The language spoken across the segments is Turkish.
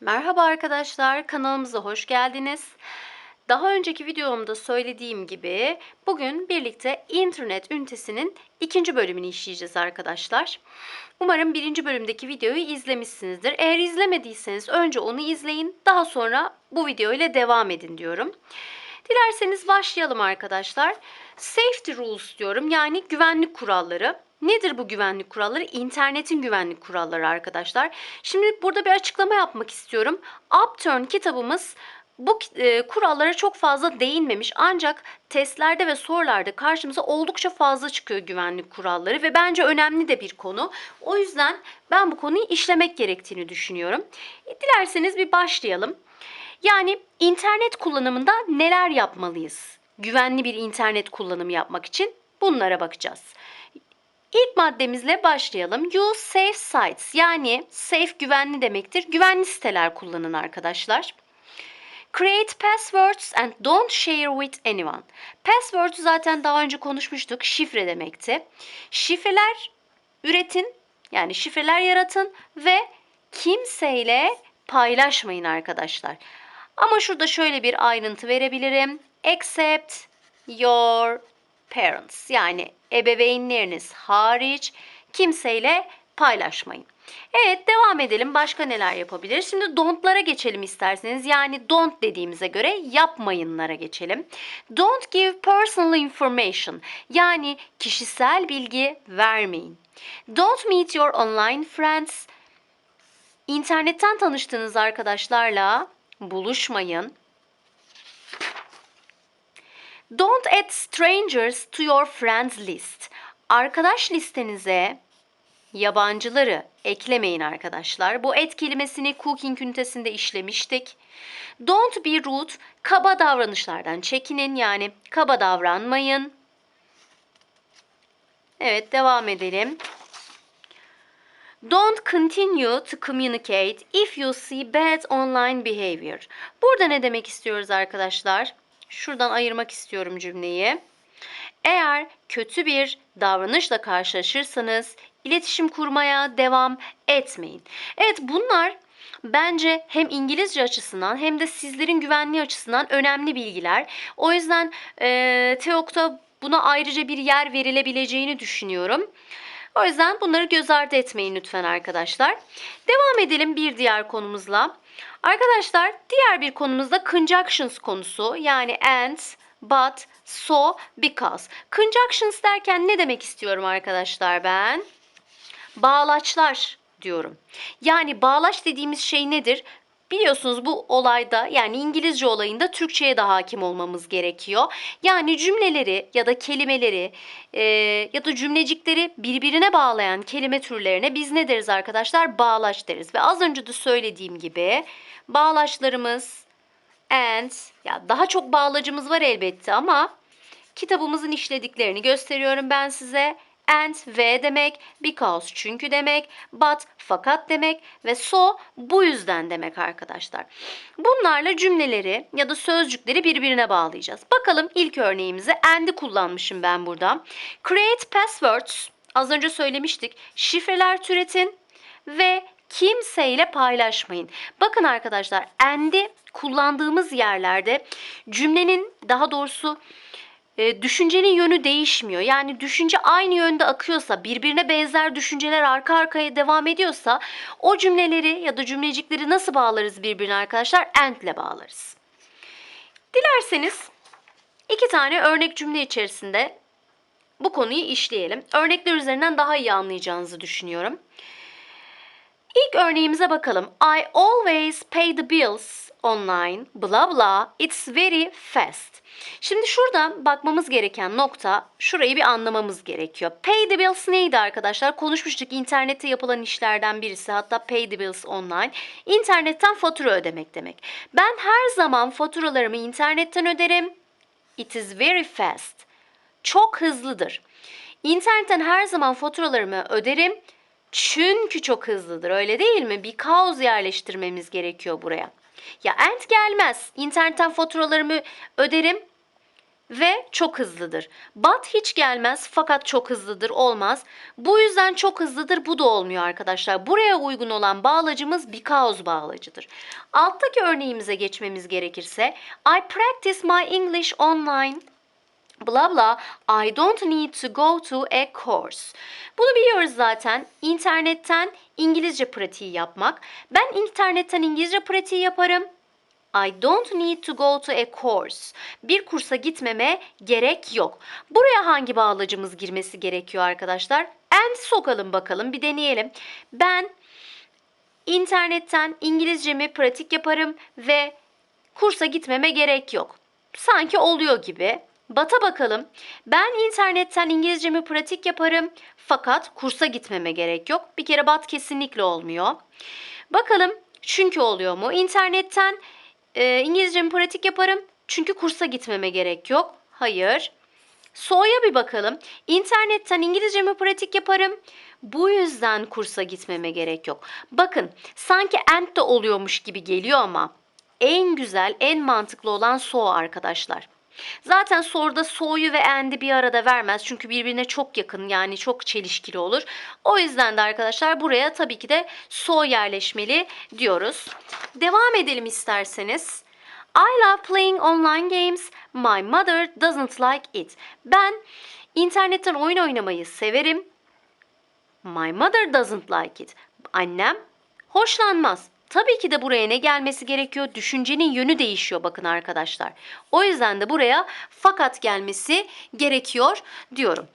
Merhaba arkadaşlar, kanalımıza hoş geldiniz. Daha önceki videomda söylediğim gibi bugün birlikte internet ünitesinin ikinci bölümünü işleyeceğiz arkadaşlar. Umarım birinci bölümdeki videoyu izlemişsinizdir. Eğer izlemediyseniz önce onu izleyin, daha sonra bu video ile devam edin diyorum. Dilerseniz başlayalım arkadaşlar. Safety rules diyorum yani güvenlik kuralları. Nedir bu güvenlik kuralları? İnternetin güvenlik kuralları arkadaşlar. Şimdi burada bir açıklama yapmak istiyorum. Upturn kitabımız bu e, kurallara çok fazla değinmemiş ancak testlerde ve sorularda karşımıza oldukça fazla çıkıyor güvenlik kuralları ve bence önemli de bir konu. O yüzden ben bu konuyu işlemek gerektiğini düşünüyorum. E, dilerseniz bir başlayalım. Yani internet kullanımında neler yapmalıyız? Güvenli bir internet kullanımı yapmak için bunlara bakacağız. İlk maddemizle başlayalım. Use safe sites yani safe güvenli demektir. Güvenli siteler kullanın arkadaşlar. Create passwords and don't share with anyone. Password zaten daha önce konuşmuştuk. Şifre demekti. Şifreler üretin yani şifreler yaratın ve kimseyle paylaşmayın arkadaşlar. Ama şurada şöyle bir ayrıntı verebilirim. Except your parents yani ebeveynleriniz hariç kimseyle paylaşmayın. Evet devam edelim. Başka neler yapabiliriz? Şimdi don't'lara geçelim isterseniz. Yani don't dediğimize göre yapmayınlara geçelim. Don't give personal information. Yani kişisel bilgi vermeyin. Don't meet your online friends. İnternetten tanıştığınız arkadaşlarla buluşmayın. Don't add strangers to your friends list. Arkadaş listenize yabancıları eklemeyin arkadaşlar. Bu et kelimesini cooking ünitesinde işlemiştik. Don't be rude, kaba davranışlardan çekinin yani kaba davranmayın. Evet devam edelim. Don't continue to communicate if you see bad online behavior. Burada ne demek istiyoruz arkadaşlar? Şuradan ayırmak istiyorum cümleyi. Eğer kötü bir davranışla karşılaşırsanız iletişim kurmaya devam etmeyin. Evet bunlar bence hem İngilizce açısından hem de sizlerin güvenliği açısından önemli bilgiler. O yüzden e, TEOK'ta buna ayrıca bir yer verilebileceğini düşünüyorum. O yüzden bunları göz ardı etmeyin lütfen arkadaşlar. Devam edelim bir diğer konumuzla. Arkadaşlar diğer bir konumuz da conjunctions konusu. Yani and, but, so, because. Conjunctions derken ne demek istiyorum arkadaşlar ben? Bağlaçlar diyorum. Yani bağlaç dediğimiz şey nedir? Biliyorsunuz bu olayda yani İngilizce olayında Türkçe'ye de hakim olmamız gerekiyor. Yani cümleleri ya da kelimeleri e, ya da cümlecikleri birbirine bağlayan kelime türlerine biz ne deriz arkadaşlar? Bağlaç deriz. Ve az önce de söylediğim gibi bağlaçlarımız and ya daha çok bağlacımız var elbette ama kitabımızın işlediklerini gösteriyorum ben size and ve demek, because çünkü demek, but fakat demek ve so bu yüzden demek arkadaşlar. Bunlarla cümleleri ya da sözcükleri birbirine bağlayacağız. Bakalım ilk örneğimize and'i kullanmışım ben burada. Create passwords az önce söylemiştik. Şifreler türetin ve kimseyle paylaşmayın. Bakın arkadaşlar and'i kullandığımız yerlerde cümlenin daha doğrusu e, düşüncenin yönü değişmiyor. Yani düşünce aynı yönde akıyorsa, birbirine benzer düşünceler arka arkaya devam ediyorsa o cümleleri ya da cümlecikleri nasıl bağlarız birbirine arkadaşlar? And ile bağlarız. Dilerseniz iki tane örnek cümle içerisinde bu konuyu işleyelim. Örnekler üzerinden daha iyi anlayacağınızı düşünüyorum. İlk örneğimize bakalım. I always pay the bills online, bla bla, it's very fast. Şimdi şuradan bakmamız gereken nokta, şurayı bir anlamamız gerekiyor. Pay the bills neydi arkadaşlar? Konuşmuştuk internette yapılan işlerden birisi hatta pay the bills online. İnternetten fatura ödemek demek. Ben her zaman faturalarımı internetten öderim. It is very fast. Çok hızlıdır. İnternetten her zaman faturalarımı öderim. Çünkü çok hızlıdır öyle değil mi? Bir kaos yerleştirmemiz gerekiyor buraya. Ya end gelmez. İnternetten faturalarımı öderim. ve çok hızlıdır. But hiç gelmez fakat çok hızlıdır olmaz. Bu yüzden çok hızlıdır bu da olmuyor arkadaşlar. Buraya uygun olan bağlacımız because bağlacıdır. Alttaki örneğimize geçmemiz gerekirse I practice my English online bla bla I don't need to go to a course. Bunu biliyoruz zaten. İnternetten İngilizce pratiği yapmak. Ben internetten İngilizce pratiği yaparım. I don't need to go to a course. Bir kursa gitmeme gerek yok. Buraya hangi bağlacımız girmesi gerekiyor arkadaşlar? And sokalım bakalım bir deneyelim. Ben internetten İngilizcemi pratik yaparım ve kursa gitmeme gerek yok. Sanki oluyor gibi. Bata bakalım. Ben internetten İngilizcemi pratik yaparım fakat kursa gitmeme gerek yok. Bir kere bat kesinlikle olmuyor. Bakalım çünkü oluyor mu? İnternetten e, İngilizcemi pratik yaparım çünkü kursa gitmeme gerek yok. Hayır. So'ya bir bakalım. İnternetten İngilizcemi pratik yaparım. Bu yüzden kursa gitmeme gerek yok. Bakın sanki and de oluyormuş gibi geliyor ama en güzel, en mantıklı olan so arkadaşlar. Zaten soruda so'yu ve and'i bir arada vermez. Çünkü birbirine çok yakın yani çok çelişkili olur. O yüzden de arkadaşlar buraya tabii ki de so yerleşmeli diyoruz. Devam edelim isterseniz. I love playing online games. My mother doesn't like it. Ben internetten oyun oynamayı severim. My mother doesn't like it. Annem hoşlanmaz. Tabii ki de buraya ne gelmesi gerekiyor? Düşüncenin yönü değişiyor bakın arkadaşlar. O yüzden de buraya fakat gelmesi gerekiyor diyorum.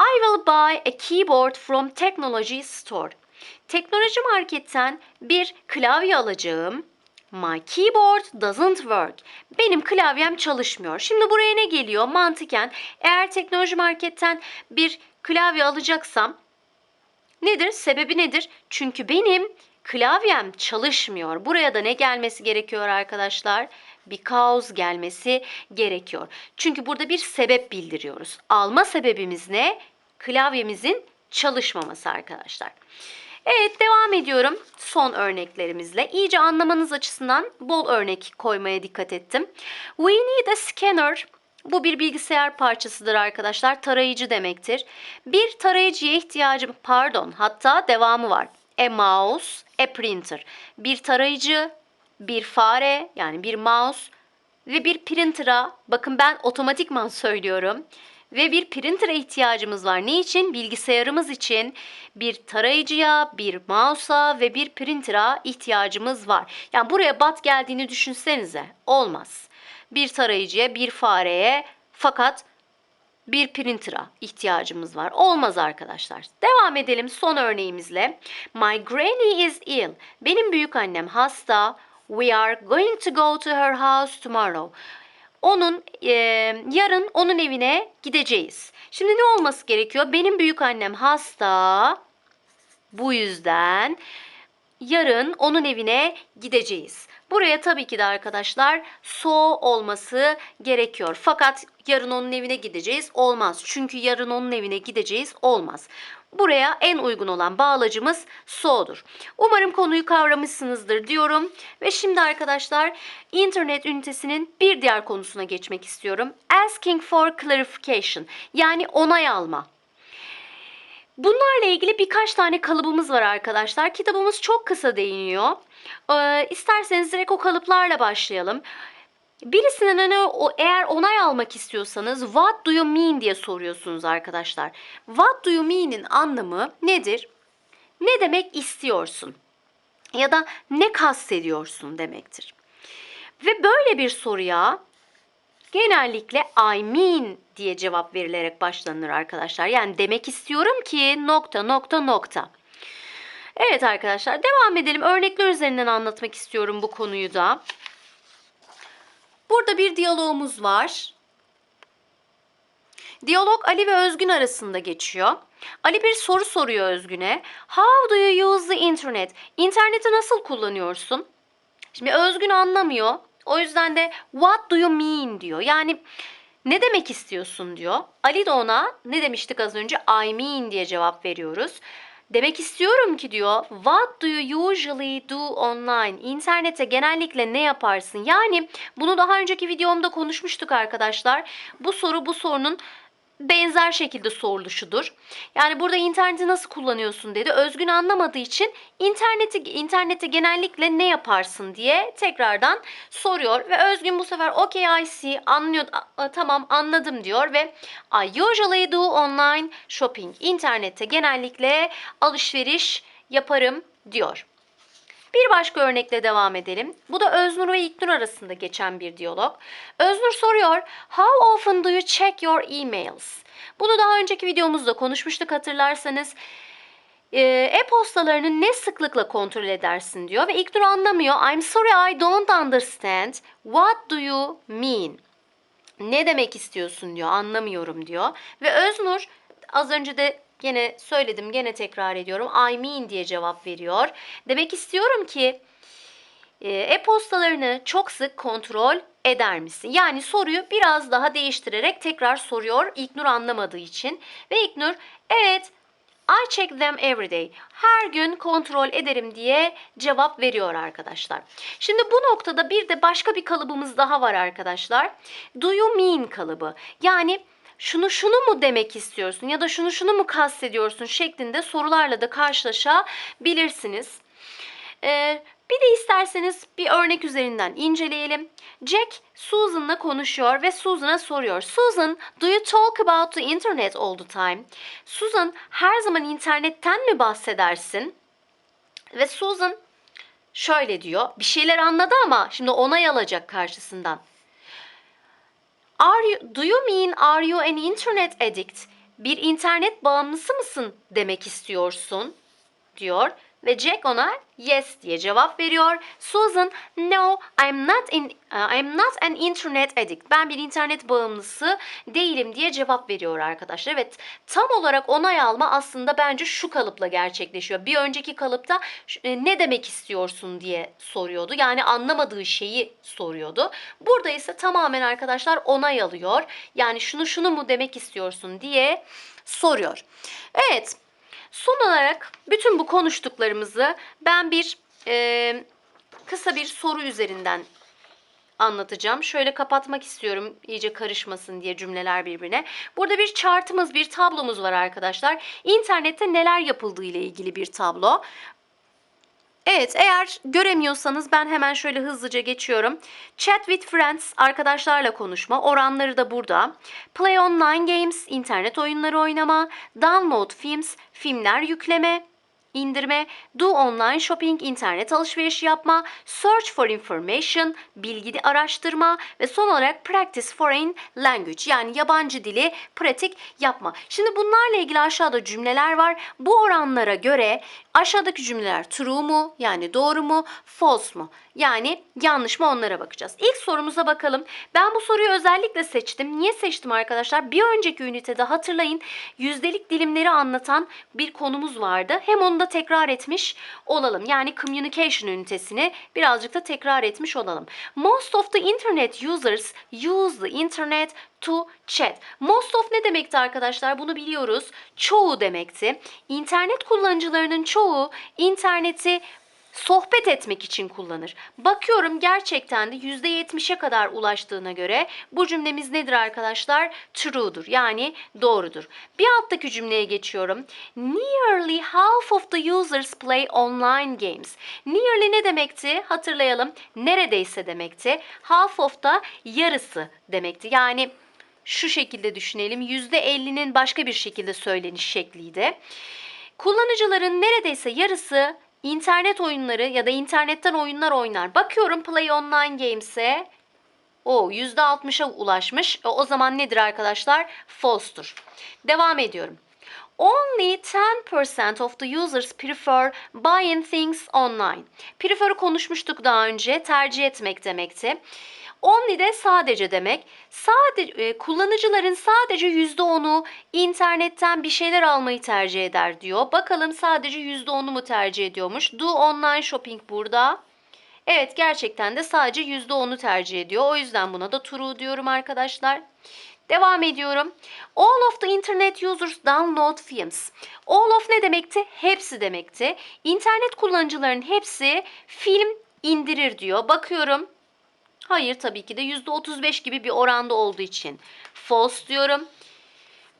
I will buy a keyboard from technology store. Teknoloji marketten bir klavye alacağım. My keyboard doesn't work. Benim klavyem çalışmıyor. Şimdi buraya ne geliyor? Mantıken eğer teknoloji marketten bir klavye alacaksam nedir? Sebebi nedir? Çünkü benim klavyem çalışmıyor. Buraya da ne gelmesi gerekiyor arkadaşlar? Because gelmesi gerekiyor. Çünkü burada bir sebep bildiriyoruz. Alma sebebimiz ne? Klavyemizin çalışmaması arkadaşlar. Evet devam ediyorum son örneklerimizle. İyice anlamanız açısından bol örnek koymaya dikkat ettim. We need a scanner. Bu bir bilgisayar parçasıdır arkadaşlar. Tarayıcı demektir. Bir tarayıcıya ihtiyacım pardon hatta devamı var. A mouse, a printer. Bir tarayıcı, bir fare yani bir mouse ve bir printer'a bakın ben otomatikman söylüyorum ve bir printer'a ihtiyacımız var. Ne için? Bilgisayarımız için bir tarayıcıya, bir mouse'a ve bir printer'a ihtiyacımız var. Yani buraya bat geldiğini düşünsenize. Olmaz. Bir tarayıcıya, bir fareye fakat bir printer'a ihtiyacımız var. Olmaz arkadaşlar. Devam edelim son örneğimizle. My granny is ill. Benim büyük annem hasta. We are going to go to her house tomorrow. Onun e, yarın onun evine gideceğiz. Şimdi ne olması gerekiyor? Benim büyük annem hasta. Bu yüzden yarın onun evine gideceğiz. Buraya tabii ki de arkadaşlar so olması gerekiyor. Fakat yarın onun evine gideceğiz olmaz. Çünkü yarın onun evine gideceğiz olmaz. Buraya en uygun olan bağlacımız so'dur. Umarım konuyu kavramışsınızdır diyorum. Ve şimdi arkadaşlar internet ünitesinin bir diğer konusuna geçmek istiyorum. Asking for clarification yani onay alma. Bunlarla ilgili birkaç tane kalıbımız var arkadaşlar. Kitabımız çok kısa değiniyor. Ee, isterseniz direkt o kalıplarla başlayalım. Birisinden hani o, eğer onay almak istiyorsanız what do you mean diye soruyorsunuz arkadaşlar. What do you mean'in anlamı nedir? Ne demek istiyorsun? Ya da ne kastediyorsun demektir. Ve böyle bir soruya genellikle I mean diye cevap verilerek başlanır arkadaşlar. Yani demek istiyorum ki nokta nokta nokta. Evet arkadaşlar devam edelim. Örnekler üzerinden anlatmak istiyorum bu konuyu da. Burada bir diyalogumuz var. Diyalog Ali ve Özgün arasında geçiyor. Ali bir soru soruyor Özgün'e. How do you use the internet? İnterneti nasıl kullanıyorsun? Şimdi Özgün anlamıyor. O yüzden de what do you mean diyor. Yani ne demek istiyorsun diyor. Ali de ona ne demiştik az önce I mean diye cevap veriyoruz. Demek istiyorum ki diyor, what do you usually do online? İnternette genellikle ne yaparsın? Yani bunu daha önceki videomda konuşmuştuk arkadaşlar. Bu soru bu sorunun benzer şekilde soruluşudur. Yani burada interneti nasıl kullanıyorsun dedi. Özgün anlamadığı için interneti internette genellikle ne yaparsın diye tekrardan soruyor ve Özgün bu sefer okay I see anlıyor tamam anladım diyor ve I usually do online shopping. İnternette genellikle alışveriş yaparım diyor. Bir başka örnekle devam edelim. Bu da Öznur ve İlknur arasında geçen bir diyalog. Öznur soruyor, How often do you check your emails? Bunu daha önceki videomuzda konuşmuştuk hatırlarsanız. Ee, E-postalarını ne sıklıkla kontrol edersin diyor ve İlknur anlamıyor. I'm sorry I don't understand. What do you mean? Ne demek istiyorsun diyor. Anlamıyorum diyor. Ve Öznur az önce de gene söyledim gene tekrar ediyorum. I mean diye cevap veriyor. Demek istiyorum ki e, e-postalarını çok sık kontrol eder misin? Yani soruyu biraz daha değiştirerek tekrar soruyor İlknur anlamadığı için. Ve İlknur evet I check them every day. Her gün kontrol ederim diye cevap veriyor arkadaşlar. Şimdi bu noktada bir de başka bir kalıbımız daha var arkadaşlar. Do you mean kalıbı. Yani şunu şunu mu demek istiyorsun ya da şunu şunu mu kastediyorsun şeklinde sorularla da karşılaşabilirsiniz. Ee, bir de isterseniz bir örnek üzerinden inceleyelim. Jack Susan'la konuşuyor ve Susan'a soruyor. Susan, do you talk about the internet all the time? Susan, her zaman internetten mi bahsedersin? Ve Susan şöyle diyor. Bir şeyler anladı ama şimdi onay alacak karşısından. Are you, do you mean are you an internet addict? Bir internet bağımlısı mısın demek istiyorsun? diyor ve Jack ona yes diye cevap veriyor. Susan, no, I'm not in uh, I'm not an internet addict. Ben bir internet bağımlısı değilim diye cevap veriyor arkadaşlar. Evet, tam olarak onay alma aslında bence şu kalıpla gerçekleşiyor. Bir önceki kalıpta e, ne demek istiyorsun diye soruyordu. Yani anlamadığı şeyi soruyordu. Burada ise tamamen arkadaşlar onay alıyor. Yani şunu şunu mu demek istiyorsun diye soruyor. Evet. Son olarak bütün bu konuştuklarımızı ben bir e, kısa bir soru üzerinden anlatacağım. Şöyle kapatmak istiyorum iyice karışmasın diye cümleler birbirine. Burada bir chartımız, bir tablomuz var arkadaşlar. İnternette neler yapıldığı ile ilgili bir tablo. Evet, eğer göremiyorsanız ben hemen şöyle hızlıca geçiyorum. Chat with friends, arkadaşlarla konuşma, oranları da burada. Play online games, internet oyunları oynama. Download films, filmler yükleme indirme, do online shopping, internet alışverişi yapma, search for information, bilgi araştırma ve son olarak practice foreign language yani yabancı dili pratik yapma. Şimdi bunlarla ilgili aşağıda cümleler var. Bu oranlara göre aşağıdaki cümleler true mu yani doğru mu, false mu? Yani yanlış mı onlara bakacağız. İlk sorumuza bakalım. Ben bu soruyu özellikle seçtim. Niye seçtim arkadaşlar? Bir önceki ünitede hatırlayın yüzdelik dilimleri anlatan bir konumuz vardı. Hem onu da tekrar etmiş olalım. Yani communication ünitesini birazcık da tekrar etmiş olalım. Most of the internet users use the internet to chat. Most of ne demekti arkadaşlar? Bunu biliyoruz. Çoğu demekti. İnternet kullanıcılarının çoğu interneti sohbet etmek için kullanır. Bakıyorum gerçekten de %70'e kadar ulaştığına göre bu cümlemiz nedir arkadaşlar? True'dur yani doğrudur. Bir alttaki cümleye geçiyorum. Nearly half of the users play online games. Nearly ne demekti? Hatırlayalım. Neredeyse demekti. Half of da yarısı demekti. Yani şu şekilde düşünelim. %50'nin başka bir şekilde söyleniş şekliydi. Kullanıcıların neredeyse yarısı internet oyunları ya da internetten oyunlar oynar. Bakıyorum Play Online Games'e. O %60'a ulaşmış. E, O zaman nedir arkadaşlar? False'tur. Devam ediyorum. Only 10% of the users prefer buying things online. Prefer'ı konuşmuştuk daha önce. Tercih etmek demekti. Only de sadece demek. Sadece kullanıcıların sadece %10'u internetten bir şeyler almayı tercih eder diyor. Bakalım sadece %10'u mu tercih ediyormuş? Do online shopping burada. Evet gerçekten de sadece %10'u tercih ediyor. O yüzden buna da true diyorum arkadaşlar. Devam ediyorum. All of the internet users download films. All of ne demekti? Hepsi demekti. İnternet kullanıcılarının hepsi film indirir diyor. Bakıyorum. Hayır tabii ki de %35 gibi bir oranda olduğu için false diyorum.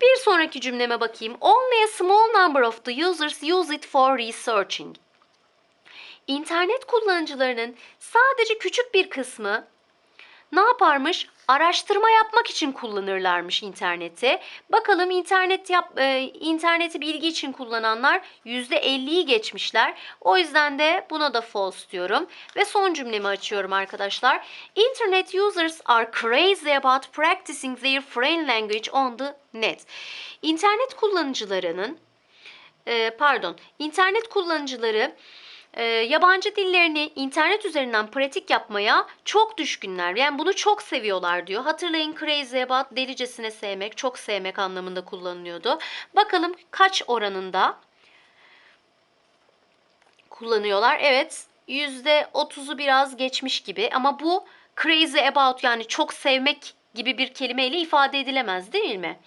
Bir sonraki cümleme bakayım. Only a small number of the users use it for researching. İnternet kullanıcılarının sadece küçük bir kısmı ne yaparmış? Araştırma yapmak için kullanırlarmış interneti. Bakalım internet yap, e, interneti bilgi için kullananlar %50'yi geçmişler. O yüzden de buna da false diyorum. Ve son cümlemi açıyorum arkadaşlar. Internet users are crazy about practicing their foreign language on the net. İnternet kullanıcılarının e, pardon, internet kullanıcıları e, yabancı dillerini internet üzerinden pratik yapmaya çok düşkünler. Yani bunu çok seviyorlar diyor. Hatırlayın crazy about delicesine sevmek, çok sevmek anlamında kullanılıyordu. Bakalım kaç oranında kullanıyorlar. Evet %30'u biraz geçmiş gibi ama bu crazy about yani çok sevmek gibi bir kelimeyle ifade edilemez değil mi?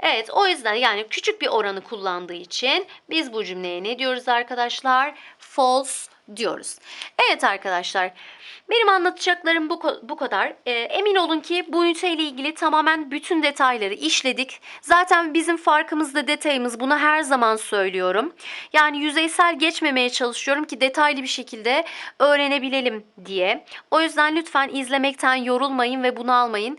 Evet o yüzden yani küçük bir oranı kullandığı için biz bu cümleye ne diyoruz arkadaşlar? False diyoruz. Evet arkadaşlar benim anlatacaklarım bu, bu kadar. Ee, emin olun ki bu üniteyle ilgili tamamen bütün detayları işledik. Zaten bizim farkımızda detayımız bunu her zaman söylüyorum. Yani yüzeysel geçmemeye çalışıyorum ki detaylı bir şekilde öğrenebilelim diye. O yüzden lütfen izlemekten yorulmayın ve bunu almayın.